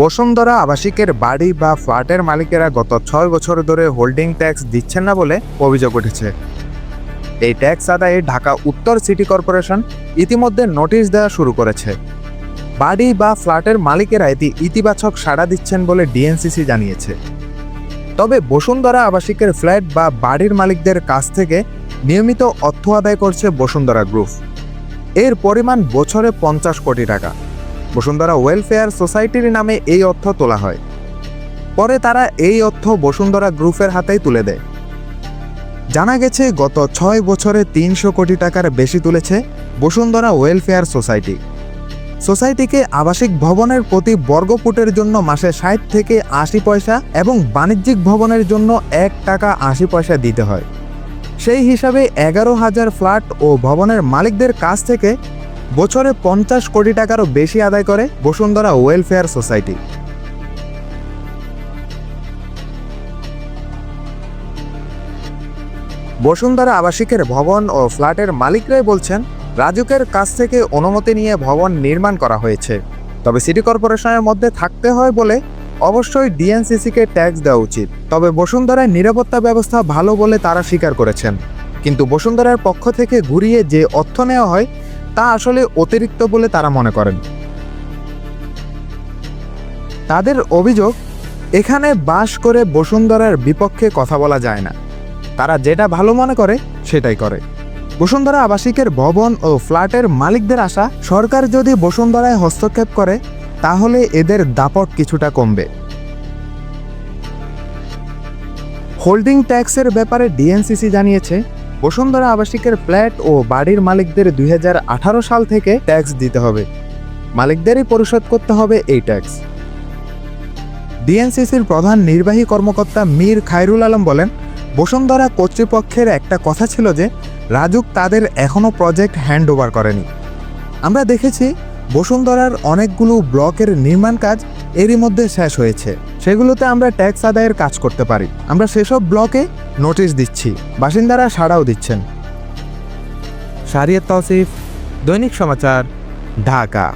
বসুন্ধরা আবাসিকের বাড়ি বা ফ্ল্যাটের মালিকেরা গত ছয় বছর ধরে হোল্ডিং ট্যাক্স দিচ্ছেন না বলে অভিযোগ উঠেছে। এই ট্যাক্স আদায়ে ঢাকা উত্তর সিটি কর্পোরেশন ইতিমধ্যে নোটিশ দেওয়া শুরু করেছে। বাড়ি বা ফ্ল্যাটের মালিকেরা এটি ইতিবাচক সাড়া দিচ্ছেন বলে ডিএনসিসি জানিয়েছে। তবে বসুন্ধরা আবাসিকের ফ্ল্যাট বা বাড়ির মালিকদের কাছ থেকে নিয়মিত অর্থ আদায় করছে বসুন্ধরা গ্রুপ। এর পরিমাণ বছরে পঞ্চাশ কোটি টাকা। বসুন্ধরা ওয়েলফেয়ার সোসাইটির নামে এই অর্থ তোলা হয়। পরে তারা এই অর্থ বসুন্ধরা গ্রুপের হাতেই তুলে দেয়। জানা গেছে, গত ছয় বছরে তিনশো কোটি টাকার বেশি তুলেছে বসুন্ধরা ওয়েলফেয়ার সোসাইটি। সোসাইটিকে আবাসিক ভবনের প্রতি বর্গফুটের জন্য মাসে ষাট থেকে আশি পয়সা এবং বাণিজ্যিক ভবনের জন্য এক টাকা আশি পয়সা দিতে হয়। সেই হিসাবে এগারো হাজার ফ্ল্যাট ও ভবনের মালিকদের কাছ থেকে বছরে পঞ্চাশ কোটি টাকারও বেশি আদায় করে বসুন্ধরা ওয়েলফেয়ার সোসাইটি। বসুন্ধরা আবাসিকের ভবন ও ফ্ল্যাটের মালিকরাই বলছেন, রাজুকের কাছ থেকে অনুমতি নিয়ে ভবন নির্মাণ করা হয়েছে। তবে সিটি কর্পোরেশনের মধ্যে থাকতে হয় বলে অবশ্যই ডিএনসিসিকে ট্যাক্স দেওয়া উচিত। তবে বসুন্ধরায় নিরাপত্তা ব্যবস্থা ভালো বলে তারা স্বীকার করেছেন। কিন্তু বসুন্ধরার পক্ষ থেকে ঘুরিয়ে যে অর্থ নেওয়া হয় তা আসলে অতিরিক্ত বলে তারা মনে করেন। তাদের অভিযোগ, এখানে বাস করে বসুন্ধরার বিপক্ষে কথা বলা যায় না। তারা যেটা ভালো মনে করে, সেটাই করে। বসুন্ধরা আবাসিকের ভবন ও ফ্ল্যাটের মালিকদের আশা, সরকার যদি বসুন্ধরায় হস্তক্ষেপ করে, তাহলে এদের দাপট কিছুটা কমবে। হোল্ডিং ট্যাক্সের ব্যাপারে ডিএনসিসি জানিয়েছে বসুন্ধরা আবাসিকের ফ্ল্যাট ও বাড়ির মালিকদের দু হাজার আঠারো সাল থেকে ট্যাক্স দিতে হবে। মালিকদেরই পরিশোধ করতে হবে এই ট্যাক্স। ডিএনসিসির প্রধান নির্বাহী কর্মকর্তা মীর খায়রুল আলম বলেন, বসুন্ধরা কর্তৃপক্ষের একটা কথা ছিল যে, রাজুক তাদের এখনও প্রজেক্ট হ্যান্ড ওভার করেনি। আমরা দেখেছি, বসুন্ধরার অনেকগুলো ব্লকের নির্মাণ কাজ এরই মধ্যে শেষ হয়েছে। সেগুলোতে আমরা ট্যাক্স আদায়ের কাজ করতে পারি। আমরা সেসব ব্লকে নোটিশ দিচ্ছি। বাসিন্দারা সাড়াও দিচ্ছেন। শারিয়াত তৌসিফ, দৈনিক সমাচার, ঢাকা।